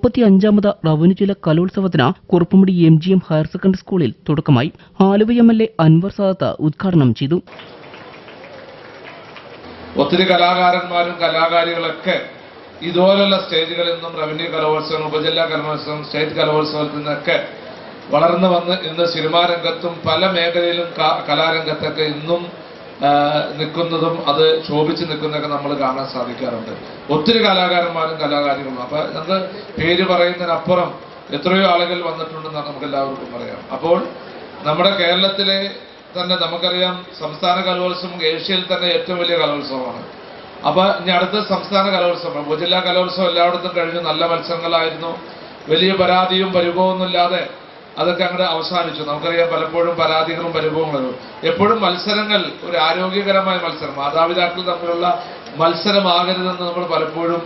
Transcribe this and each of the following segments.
മുപ്പത്തി അഞ്ചാമത് റവന്യൂ ജില്ല കലോത്സവത്തിന് Kuruppumudi M G M higher secondary സ്കൂളിൽ തുടക്കമായി Aluva M L A Anwar Sadath ഉദ്ഘാടനം ചെയ്തു. ഒത്തിരി കലാകാരന്മാരും കലാകാരികളൊക്കെ ഇതുപോലുള്ള സ്റ്റേജുകളിൽ നിന്നും റവന്യൂ കലോത്സവം ഉപജില്ലാ കലോത്സവം സ്റ്റേറ്റ് കലോത്സവത്തിൽ നിന്നൊക്കെ വളർന്നു വന്ന് ഇന്ന് സിനിമാ രംഗത്തും പല മേഖലയിലും കലാരംഗത്തൊക്കെ ഇന്നും നിൽക്കുന്നതും അത് ശോഭിച്ച് നിൽക്കുന്നതൊക്കെ നമ്മൾ കാണാൻ സാധിക്കാറുണ്ട്. ഒത്തിരി കലാകാരന്മാരും കലാകാരികളും. അപ്പൊ അത് പേര് പറയുന്നതിനപ്പുറം എത്രയോ ആളുകൾ വന്നിട്ടുണ്ടെന്നാണ് നമുക്ക് എല്ലാവർക്കും പറയാം. അപ്പോൾ നമ്മുടെ കേരളത്തിലെ തന്നെ നമുക്കറിയാം സംസ്ഥാന കലോത്സവം ഏഷ്യയിൽ തന്നെ ഏറ്റവും വലിയ കലോത്സവമാണ്. അപ്പൊ ഇനി അടുത്ത സംസ്ഥാന കലോത്സവം. ഉപജില്ലാ കലോത്സവം എല്ലായിടത്തും കഴിഞ്ഞു. നല്ല മത്സരങ്ങളായിരുന്നു. വലിയ പരാതിയും പരിഭവമൊന്നും ഇല്ലാതെ അതൊക്കെ അങ്ങോട്ട് അവസാനിച്ചു. നമുക്കറിയാം പലപ്പോഴും പരാതികളും പരിഭവങ്ങളും. എപ്പോഴും മത്സരങ്ങൾ ഒരു ആരോഗ്യകരമായ മത്സരം. മാതാപിതാക്കൾ തമ്മിലുള്ള മത്സരമാകരുതെന്ന് നമ്മൾ പലപ്പോഴും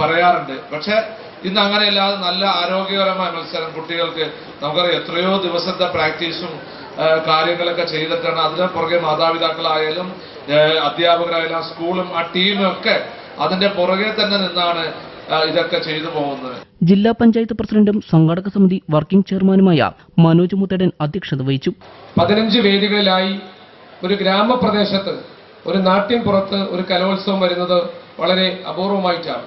പറയാറുണ്ട്. പക്ഷെ ഇന്ന് അങ്ങനെയല്ലാതെ നല്ല ആരോഗ്യകരമായ മത്സരം കുട്ടികൾക്ക് നമുക്കറിയാം എത്രയോ ദിവസത്തെ പ്രാക്ടീസും കാര്യങ്ങളൊക്കെ ചെയ്തിട്ടാണ്. അതിന് പുറകെ മാതാപിതാക്കളായാലും അധ്യാപകരായാലും സ്കൂളും ആ ടീമും ഒക്കെ അതിന്റെ പുറകെ തന്നെ നിന്നാണ് ഇതൊക്കെ ചെയ്തു പോകുന്നത്. ജില്ലാ പഞ്ചായത്ത് പ്രസിഡന്റും സംഘാടക സമിതി വർക്കിംഗ് ചെയർമാനുമായ മനോജ് മുത്തടൻ അധ്യക്ഷത വഹിച്ചു. പതിനഞ്ച് വേദികളിലായി ഒരു ഗ്രാമപ്രദേശത്ത് ഒരു നാട്ടിൻ പുറത്ത് ഒരു കലോത്സവം വരുന്നത് വളരെ അപൂർവമായിട്ടാണ്.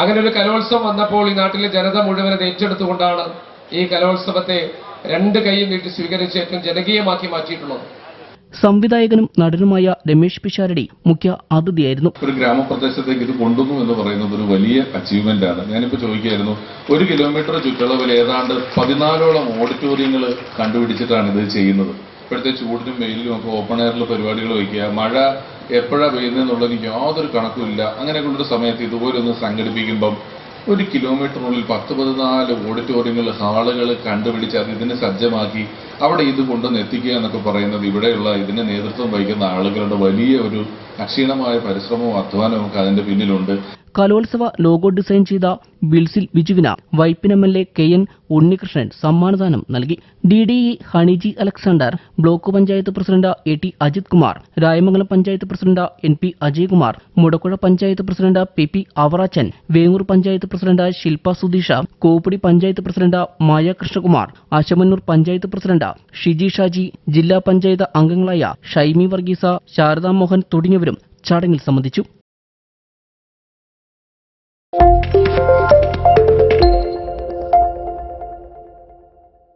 അങ്ങനെ ഒരു കലോത്സവം വന്നപ്പോൾ ഈ നാട്ടിലെ ജനത മുഴുവൻ ഏറ്റെടുത്തുകൊണ്ടാണ് ഈ കലോത്സവത്തെ രണ്ട് കൈയും നീട്ടി സ്വീകരിച്ച് ഏറ്റവും ജനകീയമാക്കി മാറ്റിയിട്ടുള്ളത്. സംവിധായകനും നടനുമായ രമേശ് പിഷാരടി മുഖ്യ അതിഥിയായിരുന്നു. ഒരു ഗ്രാമപ്രദേശത്തേക്ക് ഇത് കൊണ്ടുവന്നു എന്ന് പറയുന്നത് ഒരു വലിയ അച്ചീവ്മെന്റ് ആണ്. ഞാനിപ്പോ ചോദിക്കുകയായിരുന്നു ഒരു കിലോമീറ്റർ ചുറ്റളവിൽ ഏതാണ്ട് പതിനാലോളം ഓഡിറ്റോറിയങ്ങൾ കണ്ടുപിടിച്ചിട്ടാണ് ഇത് ചെയ്യുന്നത്. ഇപ്പോഴത്തെ ചൂടിനും വെയിലും ഒക്കെ ഓപ്പൺ എയറിൽ പരിപാടികൾ വയ്ക്കുക മഴ എപ്പോഴാ പെയ്യുന്നതെന്നുള്ളതിന് യാതൊരു കണക്കുമില്ല. അങ്ങനെയൊക്കെയുള്ളൊരു സമയത്ത് ഇതുപോലെ ഒന്ന് സംഘടിപ്പിക്കുമ്പം ഒരു കിലോമീറ്ററിനുള്ളിൽ പത്ത് പതിനാല് ഓഡിറ്റോറിയങ്ങൾ ഹാളുകൾ കണ്ടുപിടിച്ച് അത് ഇതിനെ സജ്ജമാക്കി അവിടെ ഇത് കൊണ്ടുവന്ന് എത്തിക്കുക എന്നൊക്കെ പറയുന്നത് ഇവിടെയുള്ള ഇതിന് നേതൃത്വം വഹിക്കുന്ന ആളുകളുടെ വലിയ ഒരു അക്ഷീണമായ പരിശ്രമവും അധ്വാനവും ഒക്കെ അതിന്റെ പിന്നിലുണ്ട്. കലോത്സവ ലോഗോ ഡിസൈൻ ചെയ്ത ബിൽസിൽ ബിജുവിന് Vypin M L A K N Unnikrishnan സമ്മാനദാനം നൽകി. D D E Honeyji Alexander block panchayat president A T Ajith Kumar Rayamangalam panchayat president N P Ajaykumar Mudakkuzha panchayat president P P Avarachan Vengoor panchayat president Shilpa Sudheesha Koppudi panchayat president Maya Krishnakumar Ashamannoor panchayat president Shiji Shaji ജില്ലാ പഞ്ചായത്ത് അംഗങ്ങളായ ഷൈമി വർഗീസ ശാരദാ മോഹൻ തുടങ്ങിയവരും ചടങ്ങിൽ സംബന്ധിച്ചു